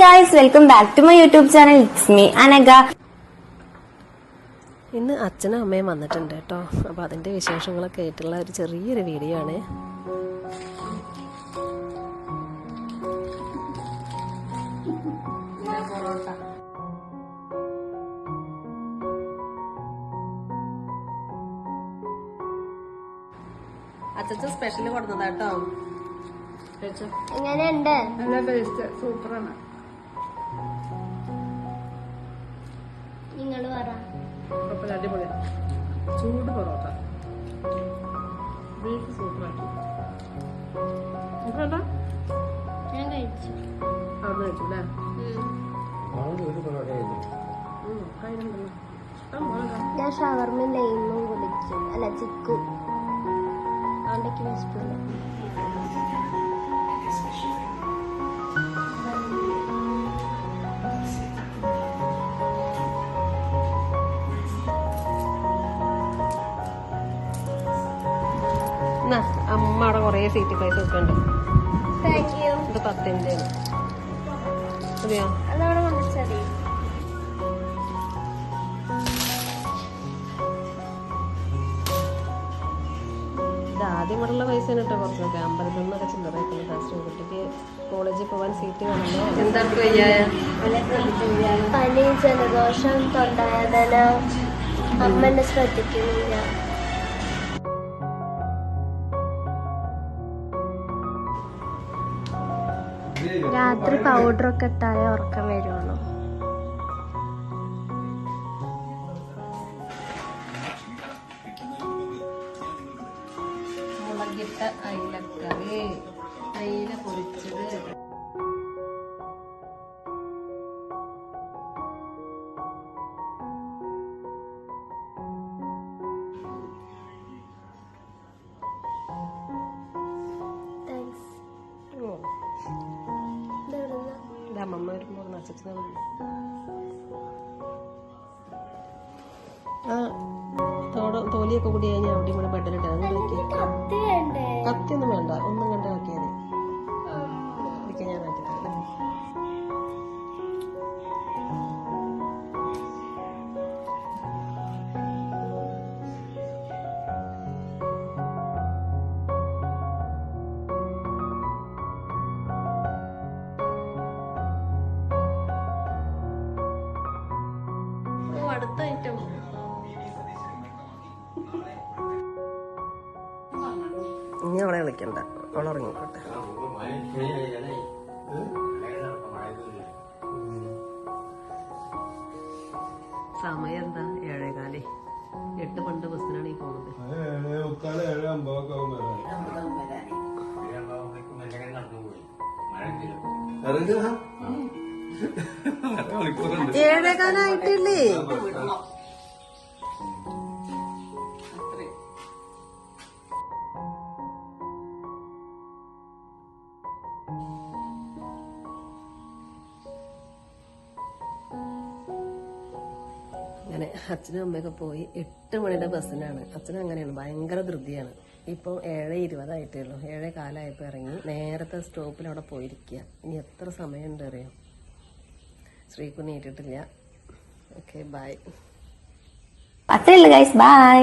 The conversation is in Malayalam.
Guys welcome back to my YouTube channel it's me Anagha ഇന്ന് അച്ഛനും അമ്മയും വന്നിട്ടുണ്ട് കേട്ടോ. അപ്പോൾ അതിന്റെ വിശേഷങ്ങളൊക്കെ ആയിട്ടുള്ള ഒരു ചെറിയൊരു വീഡിയോ ആണ്. അച്ഛൻ സ്പെഷ്യൽ കൊടുത്തതാട്ടോ എങ്ങനെയുണ്ട്? നല്ല ടേസ്റ്റ് സൂപ്പറാണ് ചൂട് പൊറോട്ട. ബീഫ് സൂപ്പറാക്കി. ഞാൻ കഴിച്ചു. അവിടെ. ഞാൻ നെയ്മും കുടിച്ചു അല്ല ചിക്കു. അതുകൊണ്ടൊക്കെ വിശപ്പില്ല അമ്മ അവിടെ കുറേ സീറ്റ് പൈസ വെക്കണ്ട് ഇത് പത്തിന്റെ അതെയോ? ഇത് ആദ്യം ഇവിടെയുള്ള പൈസ കേട്ടോ കുറച്ചൊക്കെ അമ്പലത്തിൽ നിന്നൊക്കെ ചില്ലറ ഫസ്റ്റ് കുട്ടിക്ക് കോളേജിൽ പോകാൻ സീറ്റ് വേണമല്ലോ. എന്താ പനി ജലദോഷം തൊണ്ടവേദന. അമ്മ എന്നെ ശ്രദ്ധിക്കുന്നില്ല. രാത്രി പൗഡർ ഒക്കെ ഇട്ടാലേ ഉറക്കം വരുള്ളൂ. മുളകിട്ട അയിലക്കറി. അയില പൊരിച്ചത്. നച്ചച്ചനെ ആ തോട തോലിയൊക്കെ കൂടി കഴിഞ്ഞാൽ അവിടെ ഇവിടെ ബെഡിലിട്ട് അടുത്ത ഐറ്റം ഇനി അവളെ വിളിക്കണ്ട. അവൾ ഉറങ്ങിക്കോട്ടെ. സമയം എന്താ ഏഴേകാലേ. എട്ട് പണ്ട് ബസ്സിനാണ് ഈ പോകുന്നത് ഏഴേകാലായിട്ടില്ലേ അങ്ങനെ അച്ഛനും അമ്മയൊക്കെ പോയി എട്ട് മണിയുടെ ബസ്സിനാണ്. അച്ഛനും അങ്ങനെയാണ് ഭയങ്കര ധൃതിയാണ്. ഇപ്പോൾ ഏഴ് ഇരുപതായിട്ടേ ഉള്ളൂ. ഏഴേ കാലമായപ്പോൾ ഇറങ്ങി നേരത്തെ സ്റ്റോപ്പിൽ അവിടെ പോയിരിക്കുക ഇനി എത്ര സമയമുണ്ട് അറിയാം? ശ്രീകുഞ്ഞ് ഇട്ടിട്ടില്ല ഓക്കെ ബൈ അത്രയുള്ളൂ ഗൈസ് ബൈ